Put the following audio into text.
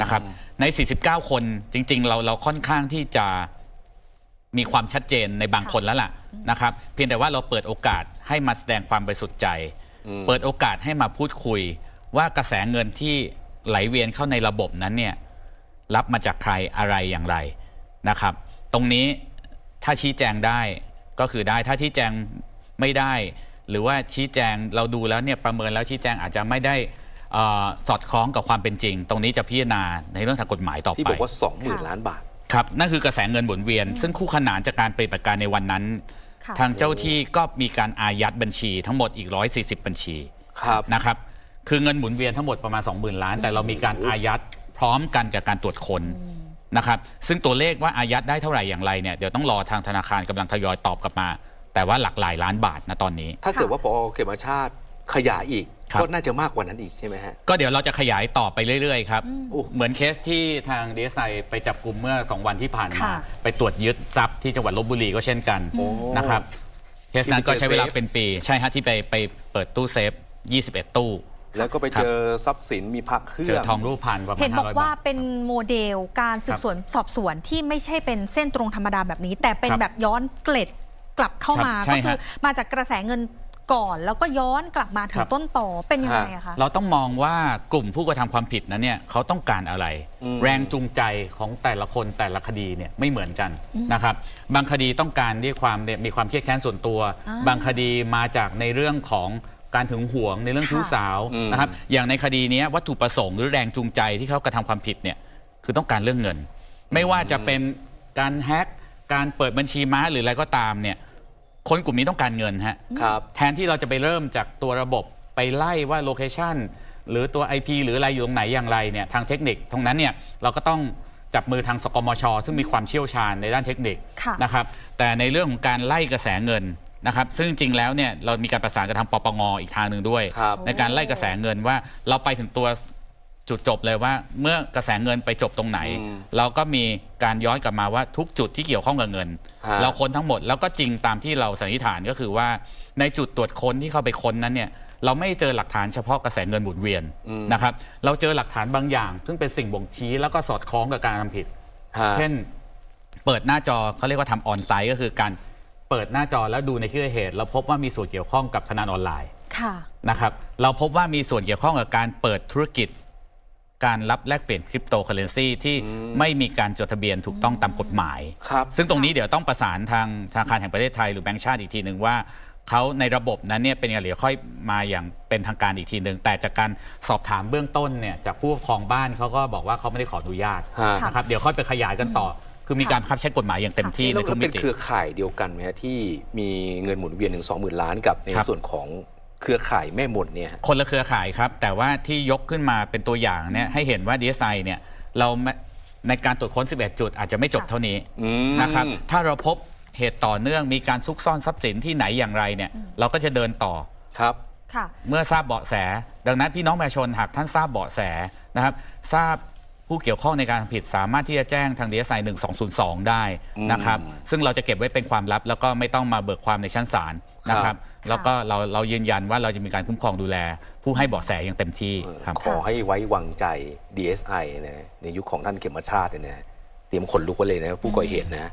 นะครับ ใน 49 คนจริง ๆ เราเราค่อนข้างที่จะมีความชัดเจนในบางคนแล้วล่ะนะครับ เพียงแต่ว่าเราเปิดโอกาสให้มาแสดงความบริสุทธิ์ใจ เปิดโอกาสให้มาพูดคุย ว่ากระแสเงินที่ไหลเวียนเข้าในระบบนั้นเนี่ยรับมาจากใครอะไรอย่างไรนะครับ ตรงนี้ถ้าชี้แจงได้ก็คือได้ถ้าชี้แจงไม่ได้ หรือว่าชี้แจงเราดูแล้วเนี่ยประเมินแล้วชี้แจงอาจจะไม่ได้เออ สอดคล้องกับความเป็นจริง ตรงนี้จะพิจารณาในเรื่องทางกฎหมายต่อที่ไปบอกว่า 20,000 ล้านบาท ครับ นั่นคือกระแสเงินหมุนเวียน ซึ่งคู่ขนานจากการปฏิบัติการในวันนั้นค่ะทางเจ้าที่ก็มีการอายัดบัญชีทั้งหมดอีก 140 บัญชีครับนะครับคือเงินหมุนเวียนทั้งหมดประมาณ 20,000 ล้าน แต่เรามีการอายัดพร้อมกันกับการตรวจคนนะครับซึ่งตัวเลขว่าอายัดได้เท่าไหร่อย่างไรเนี่ยเดี๋ยวต้องรอทางธนาคารกำลังทยอยตอบกลับมา แต่ว่าหลักหลายล้านบาทนะตอนนี้ ถ้าเกิดว่าปอเขมชาติขยายอีก ครับ ก็น่าจะมากกว่านั้นอีกใช่ไหมฮะ ก็เดี๋ยวเราจะขยายต่อไปเรื่อยๆครับโอ้เหมือนเคสที่ทางดีเอสไอไปจับกลุ่มเมื่อ 2 วันที่ผ่านมา ค่ะ ไปตรวจยึดทรัพย์ที่จังหวัดลบบุรีก็เช่นกันโอ้นะครับเคสนั้นก็ใช้เวลาที่ไปเจอเซฟเป็นปี ใช่ฮะที่ไปไปเปิดตู้เซฟ 21 ตู้ แล้วก็ไปเจอทรัพย์สินมีพักเครื่เจออง ทองรูปพันประมาณเห็นบอก500ว่าบาท เป็นโมเดลการสืบสวนสอบสวนที่ไม่ใช่เป็นเส้นตรงธรรมดาแบบนี้ แต่เป็นครับแบบย้อนเกล็ดกลับเข้ามา ครับใช่ก็คือฮะมาจากกระแสเงิน ก่อนแล้วก็ย้อนกลับมาถึครังบ ต้นต่อเป็นยังไงอะคะ เราต้องมองว่ากลุ่มผู้กระทำความผิดนั้นเนี่ยเขาต้องการอะไร อืม แรงจูงใจของแต่ละคนแต่ละคดีเนี่ยไม่เหมือนกันนะครับ บางคดีต้องการด้วยความเนี่ยมีความเครียดแค้นส่วนตัว อ่าบางคดีมาจากในเรื่องของการถึงหวงในเรื่องค่ะ ชู้สาวอืม นะครับ อย่างในคดีเนี้ยวัตถุประสงค์หรือแรงจูงใจที่เขากระทำความผิดเนี่ยคือต้องการเรื่องเงิน ไม่ว่าจะเป็นการแฮ็กการเปิดบัญชีม้าหรืออะไรก็ตามเนี่ย คนกลุ่มนี้ต้องการเงินฮะครับ แทนที่เราจะไปเริ่มจากตัวระบบไปไล่ว่าโลเคชันหรือตัว IP หรืออะไรอยู่ตรงไหนอย่างไรเนี่ยทางเทคนิคตรงนั้นเนี่ยเราก็ต้องจับมือทางสกมช ซึ่งมีความเชี่ยวชาญในด้านเทคนิคค่ะนะครับแต่ในเรื่องของการไล่กระแสเงินนะครับซึ่งจริงๆแล้วเนี่ยเรามีการประสานกับทางปปงอีกทางหนึ่งด้วยครับในการไล่กระแสเงินว่าเราไปถึงตัว จุดจบเลยว่าเมื่อกระแสเงินไปจบตรงไหนอืมเราก็มีการย้อนกลับมาว่าทุกจุดที่เกี่ยวข้องกับเงินฮะเราค้นทั้งหมดแล้วก็จริงตามที่เราสันนิษฐานก็คือว่าในจุดตรวจค้นที่เข้าไปค้นนั้นเนี่ยเราไม่เจอหลักฐานเฉพาะกระแสเงินหมุนเวียนอืมนะครับเราเจอหลักฐานบางอย่าง ซึ่งเป็นสิ่งบ่งชี้แล้วก็สอดคล้องกับการทำผิดฮะเช่น เปิดหน้าจอเขาเรียกว่าทำออนไซต์ก็คือการเปิดหน้าจอแล้วดูในที่เกิดเหตุ เราพบว่ามีส่วนเกี่ยวข้องกับพนันออนไลน์ค่ะนะครับเราพบว่ามีส่วนเกี่ยวข้องกับการเปิดธุรกิจ การรับแลกเปลี่ยนคริปโตเคอเรนซีที่อืมไม่มีการจดทะเบียนถูกต้องตามกฎหมาย ครับซึ่งตรงนี้เดี๋ยวต้องประสานทางธนาคารแห่งประเทศไทยหรือแบงก์ชาติอีกทีหนึ่งว่าเขาในระบบนั้นเนี่ยเป็นยังไงเดี๋ยวค่อยมาอย่างเป็นทางการอีกทีหนึ่งแต่จากการสอบถามเบื้องต้นเนี่ยจากผู้ปกครองบ้านเขาก็บอกว่าเขาไม่ได้ขออนุญาตฮะ นะครับเดี๋ยวค่อยไปขยายกันต่อ คือมีการบังคับใช้กฎหมายอย่างเต็มที่ในแล้วทุกมิเป็นติ เครือข่ายเดียวกันไหมฮะที่มีเงินหมุนเวียนถึง20,000 ล้านกับในครับ ส่วนของ เครือข่ายแม่มนเนี่ยฮะ คนละเครือข่ายครับ แต่ว่าที่ยกขึ้นมาเป็นตัวอย่างเนี่ยให้เห็นว่า DSI เนี่ยเราไม่ในการตรวจค้น 11 จุดอาจจะไม่จบเท่านี้อืม นะครับ ถ้าเราพบเหตุต่อเนื่องมีการซุกซ่อนทรัพย์สินที่ไหนอย่างไรเนี่ยเราก็จะเดินต่อ ครับ ค่ะ เมื่อทราบเบาะแส ดังนั้นพี่น้องประชาชนหากท่านทราบเบาะแสนะครับ ทราบ ผู้เกี่ยวข้องในการทำผิดสามารถที่จะแจ้งทางดีเอสไอ1202 ได้นะครับอืมซึ่งเราจะเก็บไว้เป็นความลับ แล้วก็ไม่ต้องมาเบิกความในชั้นศาลนะคครัรับบแล้วก็เราเรายืนยันว่าเราจะมีการคุ้มครองดูแล ผู้ให้เบาะแสอย่างเต็มที่เออครับขอให้ไว้วางใจ DSI นะในยุคของท่านเขมชาติเนี่ยนะเตรียมขนลุกไว้เลยนะผู้ก่อเหตุนะ